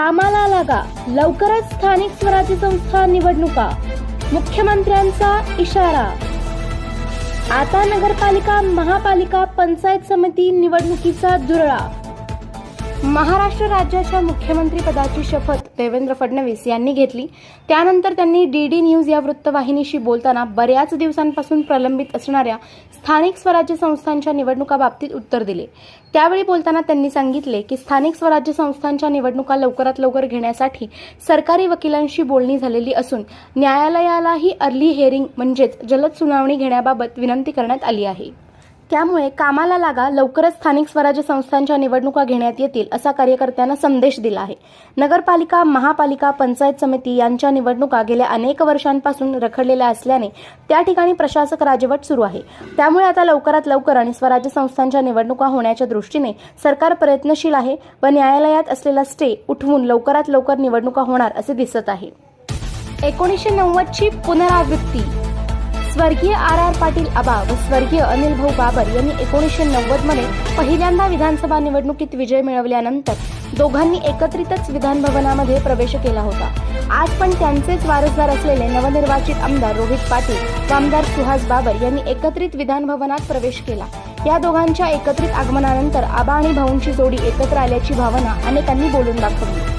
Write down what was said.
कामाला लागा. लवकरच स्थानिक स्वराज्य संस्था निवडणुका. मुख्यमंत्र्यांचा इशारा. आता नगरपालिका महापालिका पंचायत समिती निवडणुकीचा दुरळा महाराष्ट्र राज्याच्या मुख्यमंत्री पदाची शपथ देवेंद्र फडणवीस यांनी घेतली. त्यानंतर त्यांनी डी डी न्यूज या वृत्तवाहिनीशी बोलताना बऱ्याच दिवसांपासून प्रलंबित असणाऱ्या स्थानिक स्वराज्य संस्थांच्या निवडणुकाबाबतीत उत्तर दिले. त्यावेळी बोलताना त्यांनी सांगितले की स्थानिक स्वराज्य संस्थांच्या निवडणुका लवकरात लवकर घेण्यासाठी सरकारी वकिलांशी बोलणी झालेली असून न्यायालयालाही अर्ली हेअरिंग म्हणजेच जलद सुनावणी घेण्याबाबत विनंती करण्यात आली आहे. त्यामुळे कामाला लागा लवकरच स्थानिक स्वराज्य संस्थांच्या निवडणुका घेण्यात येतील असा कार्यकर्त्यांना संदेश दिला आहे. नगरपालिका महापालिका पंचायत समिती यांच्या निवडणुका गेल्या अनेक वर्षांपासून रखडलेल्या असल्याने त्या ठिकाणी प्रशासक राजवट सुरू आहे. त्यामुळे आता लवकरात लवकर आणि स्वराज्य संस्थांच्या निवडणुका होण्याच्या दृष्टीने सरकार प्रयत्नशील आहे व न्यायालयात असलेला स्टे उठवून लवकरात लवकर निवडणुका होणार असे दिसत आहे. एकोणीसशे नव्वदची पुनरावृत्ती. स्वर्गीय आर आर पाटील आबा व स्वर्गीय अनिल भाऊ बाबर यांनी एकोणीसशे नव्वदमध्ये पहिल्यांदा विधानसभा निवडणुकीत विजय मिळवल्यानंतर दोघांनी एकत्रितच विधान भवनामध्ये प्रवेश केला होता. आज पण त्यांचेच वारसदार असलेले नवनिर्वाचित आमदार रोहित पाटील व आमदार सुहास बाबर यांनी एकत्रित विधान भवनात प्रवेश केला. या दोघांच्या एकत्रित आगमनानंतर आबा आणि भाऊंची जोडी एकत्र आल्याची भावना अनेकांनी बोलून दाखवली.